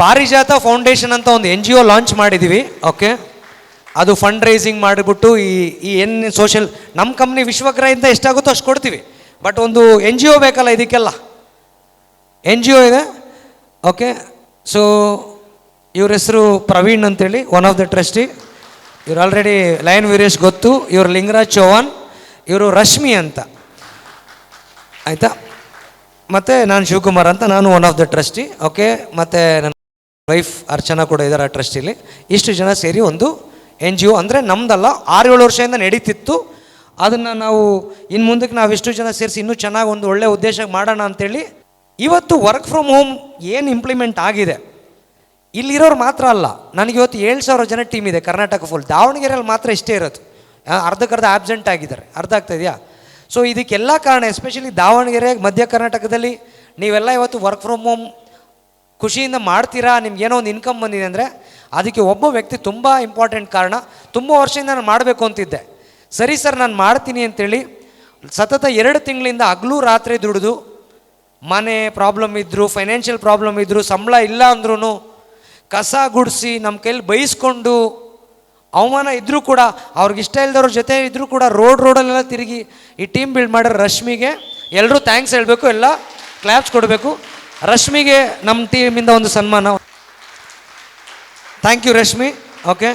ಪಾರಿಜಾತ ಫೌಂಡೇಶನ್ ಅಂತ ಒಂದು ಎನ್ ಜಿ ಒ ಲಾಂಚ್ ಮಾಡಿದ್ದೀವಿ ಓಕೆ ಅದು ಫಂಡ್ ರೈಸಿಂಗ್ ಮಾಡಿಬಿಟ್ಟು ಈ ಈ ಏನು ಸೋಷಿಯಲ್ ನಮ್ಮ ಕಂಪ್ನಿ ವಿಶ್ವಗ್ರಹಿಂದ ಎಷ್ಟಾಗುತ್ತೋ ಅಷ್ಟು ಕೊಡ್ತೀವಿ. ಬಟ್ ಒಂದು ಎನ್ ಜಿ ಒ ಬೇಕಲ್ಲ ಇದಕ್ಕೆಲ್ಲ? ಎನ್ ಜಿ ಒ ಇದೆ ಓಕೆ ಸೊ ಇವ್ರ ಹೆಸರು ಪ್ರವೀಣ್ ಅಂತೇಳಿ ಒನ್ ಆಫ್ ದ ಟ್ರಸ್ಟಿ ಇವ್ರು ಆಲ್ರೆಡಿ ಲಯನ್ ವೀರೇಶ್ ಗೊತ್ತು, ಇವರು ಲಿಂಗರಾಜ್ ಚೌಹಾನ್ ಇವರು ರಶ್ಮಿ ಅಂತ. ಆಯಿತಾ? ಮತ್ತು ನಾನು ಶಿವಕುಮಾರ್ ಅಂತ ನಾನು one of the trustee okay ಮತ್ತು ನನ್ನ ವೈಫ್ ಅರ್ಚನಾ ಕೂಡ ಇದ್ದಾರೆ ಆ ಟ್ರಸ್ಟಿಲಿ ಇಷ್ಟು ಜನ ಸೇರಿ ಒಂದು ಎನ್ ಜಿ ಒ ಅಂದರೆ ನಮ್ದಲ್ಲ, ಆರು ಏಳು ವರ್ಷದಿಂದ ನಡೀತಿತ್ತು. ಅದನ್ನು ನಾವು ಇನ್ನು ಮುಂದಕ್ಕೆ ನಾವು ಇಷ್ಟು ಜನ ಸೇರಿಸಿ ಇನ್ನೂ ಚೆನ್ನಾಗಿ ಒಂದು ಒಳ್ಳೆಯ ಉದ್ದೇಶ ಮಾಡೋಣ ಅಂತೇಳಿ ಇವತ್ತು ವರ್ಕ್ ಫ್ರಮ್ ಹೋಮ್ ಏನು ಇಂಪ್ಲಿಮೆಂಟ್ ಆಗಿದೆ? ಇಲ್ಲಿರೋರು ಮಾತ್ರ ಅಲ್ಲ, ನನಗೆ ಇವತ್ತು ಏಳು ಸಾವಿರ ಜನ ಟೀಮ್ ಇದೆ ಕರ್ನಾಟಕ ಫುಲ್ ದಾವಣಗೆರೆಯಲ್ಲಿ ಮಾತ್ರ ಇಷ್ಟೇ ಇರೋದು. ಅರ್ಧಕ್ಕರ್ಧ ಆಬ್ಸೆಂಟ್ ಆಗಿದ್ದಾರೆ. ಅರ್ಧ ಆಗ್ತಾ ಇದೆಯಾ? ಸೊ ಇದಕ್ಕೆಲ್ಲ ಕಾರಣ ಎಸ್ಪೆಷಲಿ ದಾವಣಗೆರೆ, ಮಧ್ಯ ಕರ್ನಾಟಕದಲ್ಲಿ, ನೀವೆಲ್ಲ ಇವತ್ತು ವರ್ಕ್ ಫ್ರಮ್ ಹೋಮ್ ಖುಷಿಯಿಂದ ಮಾಡ್ತೀರಾ? ನಿಮ್ಗೇನೋ ಒಂದು ಇನ್ಕಮ್ ಬಂದಿದೆ ಅಂದರೆ, ಅದಕ್ಕೆ ಒಬ್ಬ ವ್ಯಕ್ತಿ ತುಂಬ ಇಂಪಾರ್ಟೆಂಟ್ ಕಾರಣ. ತುಂಬ ವರ್ಷದಿಂದ ನಾನು ಮಾಡಬೇಕು ಅಂತಿದ್ದೆ. ಸರಿ ಸರ್, ನಾನು ಮಾಡ್ತೀನಿ ಅಂತೇಳಿ, ಸತತ ಎರಡು ತಿಂಗಳಿಂದ ಹಗಲು ರಾತ್ರಿ ದುಡಿದು, ಮನೆ ಪ್ರಾಬ್ಲಮ್ ಇದ್ದರು ಫೈನಾನ್ಷಿಯಲ್ ಪ್ರಾಬ್ಲಮ್ ಇದ್ದರು ಸಂಬಳ ಇಲ್ಲ ಅಂದ್ರೂ ಕಸ ಗುಡಿಸಿ ನಮ್ಮ ಕೈಲಿ ಬೈಸ್ಕೊಂಡು ಅವಮಾನ ಇದ್ದರೂ ಕೂಡ, ಅವ್ರಿಗೆ ಇಷ್ಟ ಇಲ್ದವ್ರ ಜೊತೆ ಇದ್ದರೂ ಕೂಡ ರೋಡ್ ರೋಡಲ್ಲೆಲ್ಲ ತಿರುಗಿ ಈ ಟೀಮ್ ಬಿಲ್ಡ್ ಮಾಡಿರೋ ರಶ್ಮಿಗೆ ಎಲ್ಲರೂ ಥ್ಯಾಂಕ್ಸ್ ಹೇಳಬೇಕು, ಎಲ್ಲ ಕ್ಲ್ಯಾಪ್ಸ್ ಕೊಡಬೇಕು. ರಶ್ಮಿಗೆ ನಮ್ಮ ಟೀಮಿಂದ ಒಂದು ಸನ್ಮಾನ. Thank you Rashmi. ಓಕೆ